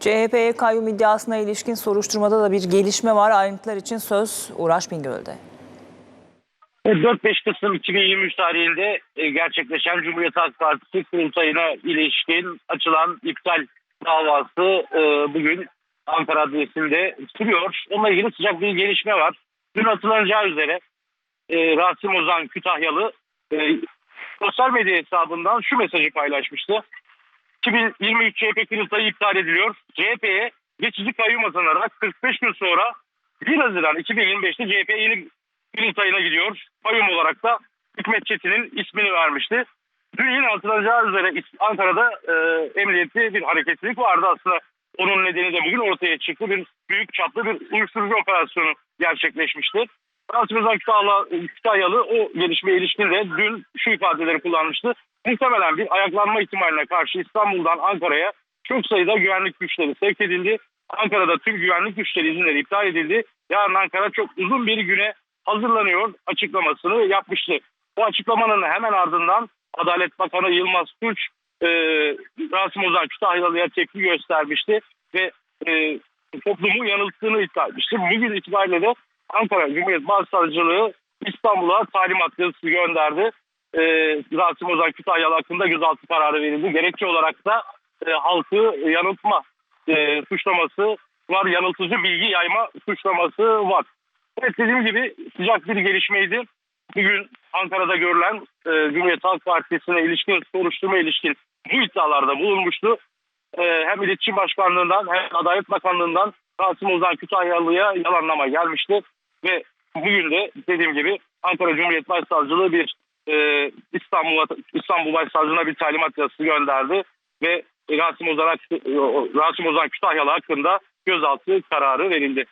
CHP'ye kayyum iddiasına ilişkin soruşturmada da bir gelişme var. Ayrıntılar için söz Uğraş Bingöl'de. 4-5 Kasım 2023 tarihinde e, gerçekleşen Cumhuriyet Halk Partisi kurultayına ilişkin açılan iptal davası e, bugün Ankara Adliyesi'nde sürüyor. Onunla ilgili sıcak bir gelişme var. Dün hatırlanacağı üzere e, Rasim Ozan Kütahyalı e, sosyal medya hesabından şu mesajı paylaşmıştı. 2023 CHP kurultayı iptal ediliyor. CHP'ye geçici kayyum atanarak 45 gün sonra 1 Haziran 2025'te CHP yeni kurultayına gidiyor. Kayyum olarak da Hikmet Çetin'in ismini vermişti. Dün yine hatırlanacağı üzere Ankara'da e, emniyetli bir hareketlilik vardı aslında. Onun nedeni de bugün ortaya çıktı. Bir büyük çaplı bir uyuşturucu operasyonu gerçekleşmişti. Ozan Kütahyalı, Kütahyalı o gelişmeye ilişkin de dün şu ifadeleri kullanmıştı. Muhtemelen bir ayaklanma ihtimaline karşı İstanbul'dan Ankara'ya çok sayıda güvenlik güçleri sevk edildi. Ankara'da tüm güvenlik güçleri izinleri iptal edildi. Yarın Ankara çok uzun bir güne hazırlanıyor açıklamasını yapmıştı. Bu açıklamanın hemen ardından Adalet Bakanı Yılmaz Tunç e, Rasim Ozan Kütahyalı'ya tepki göstermişti ve e, toplumu yanılttığını iddia etmişti. Bugün itibariyle de Ankara Cumhuriyet Başsavcılığı İstanbul'a talimat yazısı gönderdi. E, Rasim Ozan Kütahyalı hakkında gözaltı kararı verildi. Gerekçe olarak da e, halkı yanıltma e, suçlaması var. Yanıltıcı bilgi yayma suçlaması var. Evet dediğim gibi sıcak bir gelişmeydi. Bugün Ankara'da görülen e, Cumhuriyet Halk Partisi'ne ilişkin soruşturma ilişkin bu iddialarda bulunmuştu. E, hem İletişim Başkanlığı'ndan hem Adalet Bakanlığı'ndan Rasim Ozan Kütahyalı'ya yalanlama gelmişti. Ve bugün de dediğim gibi Ankara Cumhuriyet Başsavcılığı bir e, İstanbul, İstanbul Başsavcılığına bir talimat yazısı gönderdi. Ve Rasim Ozan, Rasim Ozan Kütahyalı hakkında gözaltı kararı verildi.